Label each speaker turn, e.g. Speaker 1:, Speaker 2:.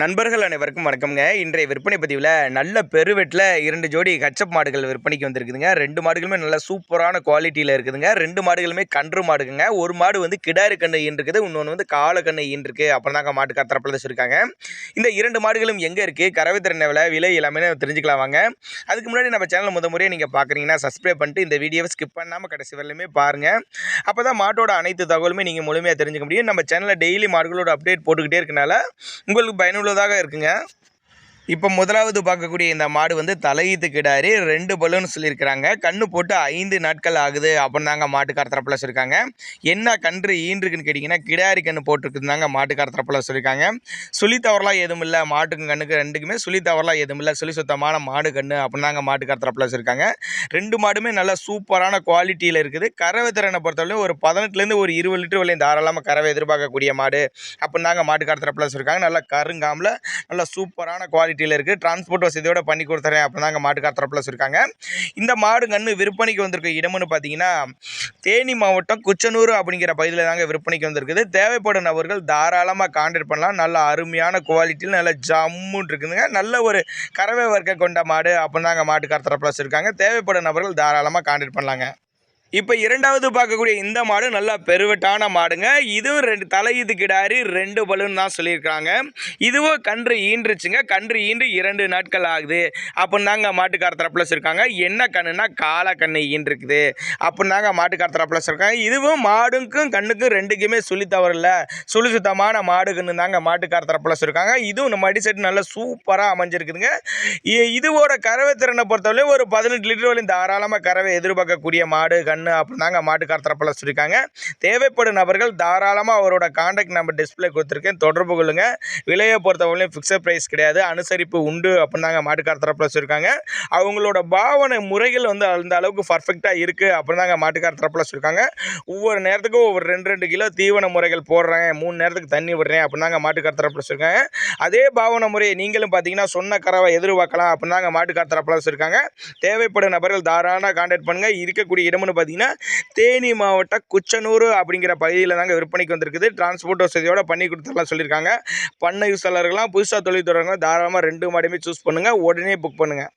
Speaker 1: நண்பர்கள் அனைவருக்கும் வணக்கம்ங்க. இன்றைய விற்பனை பதிவில் நல்ல பெருவெட்டில் இரண்டு ஜோடி கச்சப் மாடுகள் விற்பனைக்கு வந்திருக்குதுங்க. ரெண்டு மாடுகளுமே நல்ல சூப்பரான குவாலிட்டியில் இருக்குதுங்க. ரெண்டு மாடுகளுமே கன்று மாடுங்க. ஒரு மாடு வந்து கிடாறு கண்ணு இருக்குது இன்னொன்று வந்து கால கண்ணு ஈன்றிருக்கு இருக்குது அப்புறம் தாங்க மாட்டு கத்திரப்பில் வச்சுருக்காங்க. இந்த இரண்டு மாடுகளும் எங்கே இருக்குது கறவை திறனவில் விலை விலை எல்லாமே தெரிஞ்சுக்கலாம் வாங்க. அதுக்கு முன்னாடி நம்ம சேனல் முத முறையை நீங்கள் பார்க்குறீங்கன்னா சப்ஸ்கிரைப் பண்ணிட்டு இந்த வீடியோவை ஸ்கிப் பண்ணாமல் கடைசி வரலையுமே பாருங்கள் அப்போ தான் மாட்டோட அனைத்து தகவலுமே நீங்கள் முழுமையாக தெரிஞ்சுக்க முடியும். நம்ம சேனலில் டெய்லி மாடுகளோட அப்டேட் போட்டுக்கிட்டே இருக்கனால உங்களுக்கு பயனுள்ளதாக இருக்குங்க. இப்போ முதலாவது பார்க்கக்கூடிய இந்த மாடு வந்து தலையீத்து கிடாரி ரெண்டு பலூன் சொல்லியிருக்கிறாங்க. கண்ணு போட்டு ஐந்து நாட்கள் ஆகுது அப்படின்னு தாங்க மாட்டுக்கார தரப்பில் சொல்லியிருக்காங்க. என்ன கன்று ஈன்றுக்குன்னு கேட்டிங்கன்னா கிடாரி கண்ணு போட்டிருக்குது தாங்க மாட்டுக்கார தரப்பில் சொல்லியிருக்காங்க. சுழி தவறலாம் எதுவும் இல்லை மாட்டுக்கும் கண்ணுக்கு ரெண்டுக்குமே சுழி தவறலாம் எதுவும் இல்லை சுழி சுத்தமான மாடு கண்ணு அப்படின்னு தாங்க மாட்டுக்கார தரப்பில் சொல்லியிருக்காங்க. ரெண்டு மாடுமே நல்லா சூப்பரான குவாலிட்டியில் இருக்குது. கறவை திறனை பொறுத்தவரையும் ஒரு பதினெட்டுலேருந்து ஒரு இருபது லிட்டர் வரையும் தாராளமாக கறவை எதிர்பார்க்கக்கூடிய மாடு அப்படின்னு தாங்க மாட்டுக்கார தரப்பில் சொல்லியிருக்காங்க. நல்லா கருங்காமில் நல்ல சூப்பரான குவாலிட்டி குவாலிட்டியில் இருக்குது டிரான்ஸ்போர்ட் வசதியோட பண்ணி கொடுத்துறேன் அப்படின்னு தாங்க மாட்டுக்கார தரப்பில் சொல்லியிருக்காங்க இந்த மாடு கன்று விற்பனைக்கு வந்திருக்க. இடம்னு பார்த்தீங்கன்னா தேனி மாவட்டம் குச்சனூர் அப்படிங்கிற பகுதியில் தாங்க விற்பனைக்கு வந்திருக்குது. தேவைப்படும் நபர்கள் தாராளமாக கான்டாக்ட் பண்ணலாம். நல்ல அருமையான குவாலிட்டியில் நல்ல ஜம்முன் இருக்குதுங்க. நல்ல ஒரு கறவை வர்க்க கொண்ட மாடு அப்படின்னு தாங்க மாட்டுக்கார தரப்பில் சொல்லியிருக்காங்க தேவைப்படும் நபர்கள் தாராளமாக கான்டாக்ட் பண்ணலாங்க. இப்போ இரண்டாவது பார்க்கக்கூடிய இந்த மாடு நல்லா பெருவெட்டான மாடுங்க. இதுவும் ரெண்டு தலையீது கிடாரி ரெண்டு பலூன் தான் சொல்லியிருக்காங்க இதுவும் கன்று ஈன்றுச்சுங்க. கன்று ஈன்று இரண்டு நாட்கள் ஆகுது. அப்படின்னாங்க மாட்டுக்கார தரப்பில் வச்சுருக்காங்க என்ன கண்ணுனா காளை கண்ணு ஈன்றுருக்குது அப்படின்னாங்க மாட்டுக்கார தரப்பில் வச்சுருக்காங்க இதுவும் மாடுக்கும் கண்ணுக்கும் ரெண்டுக்குமே சுழி தவறில்ல. சுழி சுத்தமான மாடு தாங்க மாட்டுக்கார தரப்பில் வச்சுருக்காங்க இதுவும் நம்ம அடிசெட் செட்டு நல்லா சூப்பராக அமைஞ்சிருக்குதுங்க. இ- இதுவோட கறவை திறனை பொறுத்தவரை ஒரு பதினெட்டு லிட்டர் வரையும் தாராளமாக கறவை எதிர்பார்க்கக்கூடிய மாடு கண்ணு அப்படின்னு தாங்க மாட்டுக்கார தரப்பில் சொல்லியிருக்காங்க தேவைப்படும் நபர்கள் தாராளமாக அவரோட காண்டாக்ட் நம்பர் டிஸ்ப்ளே கொடுத்துருக்கேன். தொடர்பு கொள்ளுங்க. விலையை பொறுத்தவரையிலும் ஃபிக்ஸட் ப்ரைஸ் கிடையாது. அனுசரிப்பு உண்டு அப்படின்னு தாங்க மாட்டுக்கார தரப்பில் சொல்லியிருக்காங்க அவங்களோட பாவனை முறைகள் வந்து அந்த அளவுக்கு பர்ஃபெக்டாக இருக்குது அப்படின்னு தாங்க மாட்டுக்கார தரப்பில் சொல்லியிருக்காங்க ஒவ்வொரு நேரத்துக்கும் ஒவ்வொரு ரெண்டு ரெண்டு கிலோ தீவன முறைகள் போடுறேன். மூணு நேரத்துக்கு தண்ணி விடுறேன் அப்படின்னு தாங்க மாட்டுக்கார தரப்பில் சொல்லியிருக்காங்க அதே பாவனை முறையை நீங்களும் பார்த்தீங்கன்னா சொன்ன கறவை எதிர்பார்க்கலாம் அப்படின்னு தாங்க மாட்டுக்கார தரப்பில் சொல்லியிருக்காங்க தேவைப்படும் நபர்கள் தாராளமாக கான்டாக்ட் பண்ணுங்கள் இருக்கக்கூடிய இடம்னு பார்த்தீங்கன்னா தேனி மாவட்டம் குச்சனூர் அப்படிங்கிற பகுதியில் தாங்க விற்பனைக்கு வந்திருக்குது. டிரான்ஸ்போர்ட் வசதியோட பண்ணி கொடுத்துடலாம் சொல்லியிருக்காங்க. பண்ணை யூஸாளர்கள்லாம் புதுசாக தொழில் தொடங்க தாராளமாக ரெண்டு மாடுமே சூஸ் பண்ணுங்கள் உடனே புக் பண்ணுங்கள்